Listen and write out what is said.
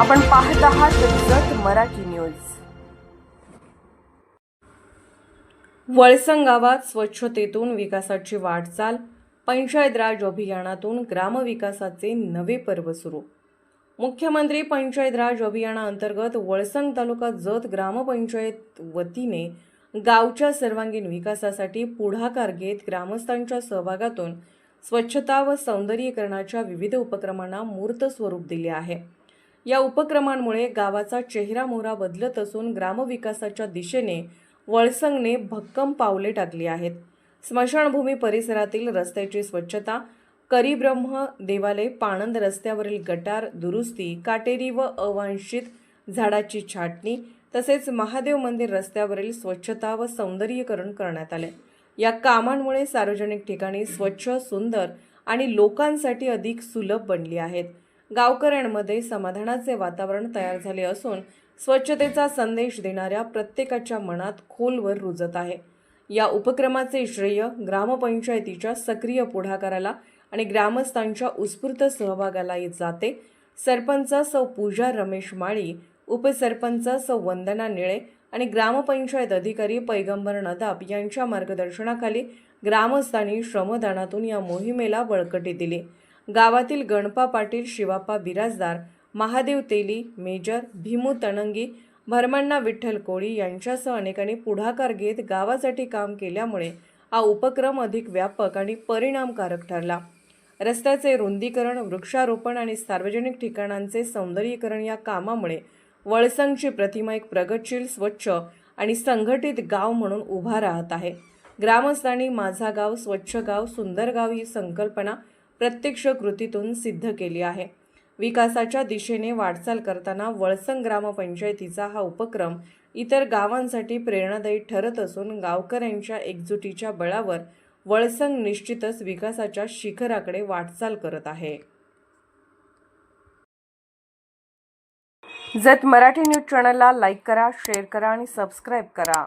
आपण पाहत आहात जत मराठी न्यूज. वळसंग गावात स्वच्छतेतून विकासाची वाटचाल पंचायत राज अभियानातून ग्रामविकासाचे नवे पर्व सुरू. मुख्यमंत्री पंचायत राज अभियानाअंतर्गत वळसंग तालुका जत ग्रामपंचायत वतीने गावच्या सर्वांगीण विकासासाठी पुढाकार घेत ग्रामस्थांच्या सहभागातून स्वच्छता व सौंदर्यीकरणाच्या विविध उपक्रमांना मूर्त स्वरूप दिले आहे. या उपक्रमांमुळे गावाचा चेहरा मोहरा बदलत असून ग्रामविकासाच्या दिशेने वळसंगने भक्कम पावले टाकली आहेत. स्मशानभूमी परिसरातील रस्त्याची स्वच्छता करीब्रह्म देवालय पाणंद रस्त्यावरील गटार दुरुस्ती काटेरी व अवांशित झाडाची छाटणी तसेच महादेव मंदिर रस्त्यावरील स्वच्छता व सौंदर्यीकरण करण्यात आले. या कामांमुळे सार्वजनिक ठिकाणी स्वच्छ सुंदर आणि लोकांसाठी अधिक सुलभ बनली आहेत. गावकऱ्यांमध्ये समाधानाचे वातावरण तयार झाले असून स्वच्छतेचा संदेश देणाऱ्या प्रत्येकाच्या मनात खोलवर रुजत आहे. या उपक्रमाचे श्रेय ग्रामपंचायतीच्या सक्रिय पुढाकाराला आणि ग्रामस्थांच्या उत्स्फूर्त सहभागाला जाते. सरपंच सौ पूजा रमेश माळी उपसरपंच सौ वंदना निळे आणि ग्रामपंचायत अधिकारी पैगंबर नदाब यांच्या मार्गदर्शनाखाली ग्रामस्थांनी श्रमदानातून या मोहिमेला बळकटी दिली. गावातील गणपा पाटील शिवाप्पा बिराजदार महादेव तेली मेजर भीमू तणंगी भरमण्णा विठ्ठल कोळी यांच्यासह अनेकांनी पुढाकार घेत गावासाठी काम केल्यामुळे हा उपक्रम अधिक व्यापक आणि परिणामकारक ठरला. रस्त्याचे रुंदीकरण वृक्षारोपण आणि सार्वजनिक ठिकाणांचे सौंदर्यीकरण या कामामुळे वळसंगची प्रतिमा एक प्रगतशील स्वच्छ आणि संघटित गाव म्हणून उभा राहत आहे. ग्रामस्थांनी माझा गाव स्वच्छ गाव सुंदर गाव ही संकल्पना प्रत्यक्ष कृतीतून सिद्ध केली आहे. विकासाच्या दिशेने वाटचाल करताना वळसंग ग्रामपंचायतीचा हा उपक्रम इतर गावांसाठी प्रेरणादायी ठरत असून गावकऱ्यांच्या एकजुटीच्या बळावर वळसंग निश्चितच विकासाच्या शिखराकडे वाटचाल करत आहे. जत मराठी न्यूज चॅनलला लाईक करा शेअर करा आणि सबस्क्राईब करा.